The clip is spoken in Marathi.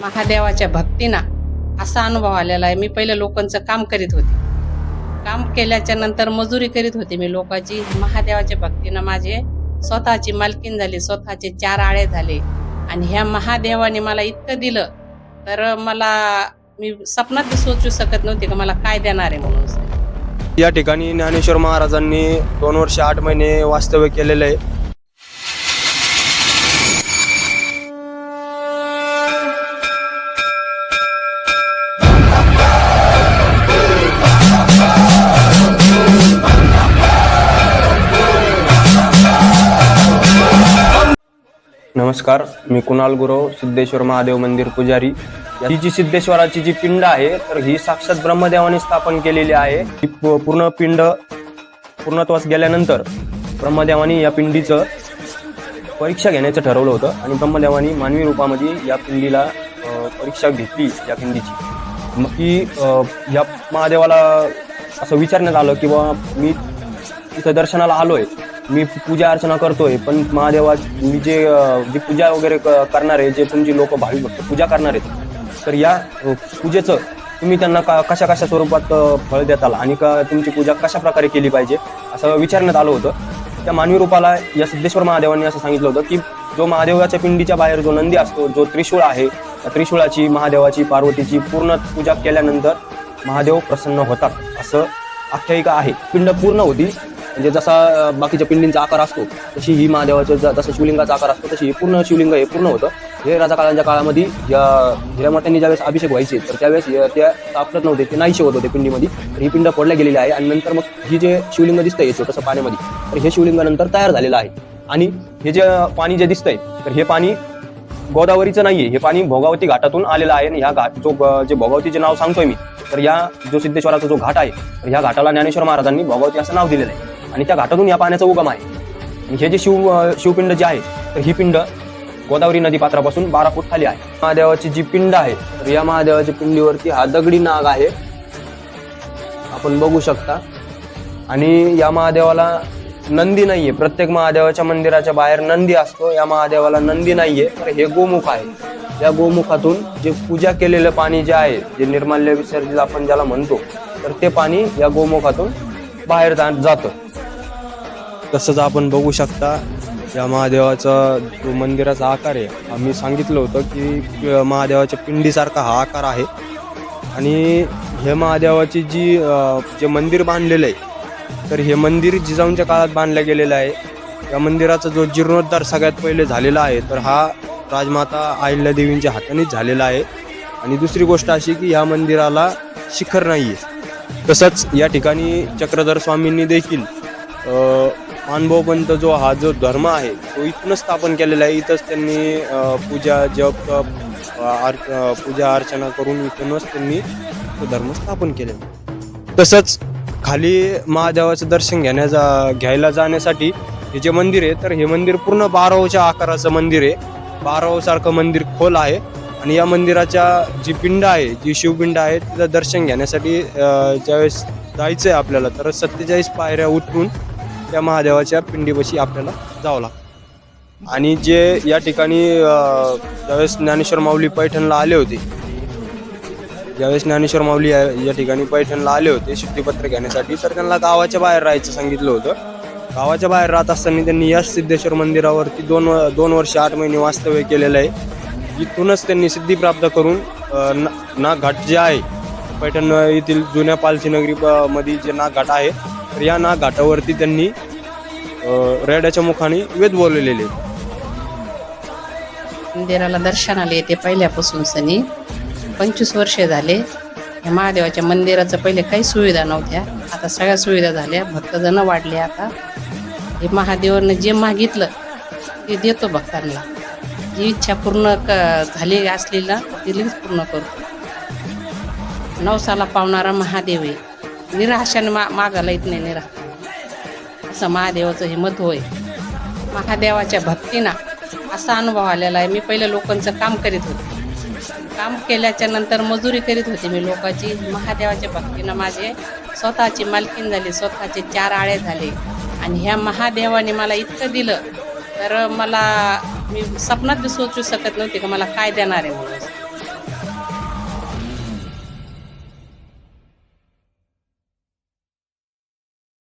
महादेवाच्या भक्तीनं असा अनुभव आलेला आहे. मी पहिले लोकांचं काम करीत होते. काम केल्याच्यानंतर मजुरी करीत होते मी लोकांची. महादेवाच्या भक्तीनं माझे स्वतःची मालकीन झाली स्वतःचे चार आळे झाले. आणि ह्या महादेवाने मला इतकं दिलं तर मला मी स्वप्नात सोचू शकत नव्हते का मला काय देणार आहे म्हणून. या ठिकाणी ज्ञानेश्वर महाराजांनी दोन वर्ष आठ महिने वास्तव्य केलेलं आहे. नमस्कार मी कुणाल गुरव सिद्धेश्वर महादेव मंदिर पुजारी. ही जी सिद्धेश्वराची जी पिंड आहे तर ही साक्षात ब्रह्मदेवाने स्थापन केलेली आहे. ही पूर्ण पिंड पूर्णत्वास गेल्यानंतर ब्रह्मदेवाने या पिंडीचं परीक्षा घेण्याचं ठरवलं होतं आणि ब्रह्मदेवाने मानवी रूपामध्ये या पिंडीला परीक्षा घेतली या पिंडीची. मग की या महादेवाला असं विचारण्यात आलं की मी इथं दर्शनाला आलो आहे मी पूजा अर्चना करतोय पण महादेवा मी जे जी पूजा वगैरे क- आहे जे तुमची लोक भाविक भक्त पूजा करणार आहेत तर या पूजेचं तुम्ही त्यांना का कशा कशा स्वरूपात फळ देताल आणि का तुमची पूजा कशा प्रकारे केली पाहिजे असं विचारण्यात आलं होतं. त्या मानवी रूपाला या सिद्धेश्वर महादेवांनी असं सांगितलं होतं की जो महादेवाच्या पिंडीच्या बाहेर जो नंदी असतो जो त्रिशूळ आहे त्या त्रिशूळाची महादेवाची पार्वतीची पूर्ण पूजा केल्यानंतर महादेव प्रसन्न होतात असं आख्यायिका आहे. पिंड पूर्ण होती म्हणजे जसा बाकीच्या पिंडींचा आकार असतो तशी ही महादेवाच्या ज- जसं शिवलिंगाचा आकार असतो तशी हे पूर्ण शिवलिंग हे पूर्ण होतं. हे राजाकाळांच्या काळामध्ये या हिरामठांनी ज्यावेळेस अभिषेक व्हायचे तर त्यावेळेस ते त्या सापडत नव्हते ते नाहीसे होत होते पिंडीमध्ये. तर ही पिंड पडल्या गेलेली आहे आणि नंतर मग ही जे शिवलिंग दिसतंय छोटंसं पाण्यामध्ये तर हे शिवलिंग नंतर तयार झालेलं आहे. आणि हे जे पाणी जे दिसतंय तर हे पाणी गोदावरीचं नाहीये हे पाणी भोगावती घाटातून आलेलं आहे आणि ह्या घाट जो जे भोगावतीचे नाव सांगतोय मी तर या जो सिद्धेश्वराचा जो घाट आहे तर ह्या घाटाला ज्ञानेश्वर महाराजांनी भोगावती असं नाव दिलेलं आहे. आणि त्या घाटातून या पाण्याचा उगम आहे. आणि हे जे शिव शिवपिंड जे आहे तर ही पिंड गोदावरी नदी पात्रापासून बारा फूट खाली आहे. महादेवाची जी पिंड आहे तर या महादेवाच्या पिंडीवरती हा दगडी नाग आहे. आपण बघू शकता. आणि या महादेवाला नंदी नाहीये. प्रत्येक महादेवाच्या मंदिराच्या बाहेर नंदी असतो. या महादेवाला नंदी नाहीये. तर हे गोमुख आहे. या गोमुखातून जे पूजा केलेलं पाणी जे आहे जे निर्माल्य विसर्जित आपण ज्याला म्हणतो तर ते पाणी या गोमुखातून बाहेर जात जातं. तसंच आपण बघू शकता या महादेवाचा जो मंदिराचा आकार आहे आम्ही सांगितलं होतं की महादेवाच्या पिंडीसारखा हा आकार आहे. आणि हे महादेवाची जी जे मंदिर बांधलेलं आहे तर हे मंदिर जिजाऊंच्या काळात बांधलं गेलेलं आहे. या मंदिराचा जो जीर्णोद्धार सगळ्यात पहिले झालेला आहे तर हा राजमाता अहिल्यादेवींच्या हातानेच झालेला आहे. आणि दुसरी गोष्ट अशी की या मंदिराला शिखर नाही आहे तसंच या ठिकाणी चक्रधर स्वामींनी देखील अनुभवपंत जो हा जो धर्म आहे तो इथूनच स्थापन केलेला आहे इथंच त्यांनी पूजा जप आर- पूजा अर्चना करून इथूनच त्यांनी तो धर्म स्थापन केलेला आहे. तसंच खाली महादेवाचं दर्शन घेण्याचा घ्यायला जाण्यासाठी हे जे मंदिर आहे तर हे मंदिर पूर्ण बारावच्या आकाराचं मंदिर आहे बारावसारखं मंदिर खोल आहे आणि या मंदिराच्या जी पिंड आहे जी शिवपिंड आहे तिथं दर्शन घेण्यासाठी ज्यावेळेस जायचं आहे आपल्याला तर सत्तेचाळीस पायऱ्या उतरून त्या महादेवाच्या पिंडीपाशी आपल्याला जावं लागतं. आणि जे या ठिकाणी ज्यावेळेस ज्ञानेश्वर माऊली पैठणला आले होते ज्यावेळेस ज्ञानेश्वर माऊली या या ठिकाणी पैठणला आले होते शुद्धीपत्र घेण्यासाठी तर त्यांना गावाच्या बाहेर राहायचं सांगितलं होतं. गावाच्या बाहेर राहत असताना त्यांनी याच सिद्धेश्वर मंदिरावरती दोन व- दोन वर्ष आठ महिने वास्तव्य केलेलं आहे. इथूनच त्यांनी सिद्धी प्राप्त करून ना- नागघाट जे आहे पैठण येथील जुन्या पालची नगरी मध्ये जे नागघाट आहे तर या नागघाटावरती त्यांनी रेड्याच्या मुखाने वेद बोललेले. मंदिराला मंदिराला दर्शनाला येते पहिल्यापासून सनी. पंचवीस वर्षे झाले. या महादेवाच्या मंदिराचं पहिले काही सुविधा नव्हत्या. आता सगळ्या सुविधा झाल्या. भक्तजण वाढले आता. हे महादेवानं जे मागितलं ते देतो भक्तांना. जी इच्छा पूर्ण क झाली असलेलं ना ती लगेच पूर्ण करतो. नवसाला पावणारा महादेव आहे. निराशाने मा मागायला येत नाही निरा. असं महादेवाचं हे मत होय. महादेवाच्या भक्तीनं असा अनुभव आलेला आहे. मी पहिले लोकांचं काम करीत होते. काम केल्याच्यानंतर मजुरी करीत होते मी लोकांची. महादेवाच्या भक्तीनं माझे स्वतःची मालकीन झाली स्वतःचे चार आळे झाले. आणि ह्या महादेवाने मला इतकं दिलं तर मला मी स्वप्नात बी सोचू शकत नव्हते का मला काय देणार आहे म्हणून.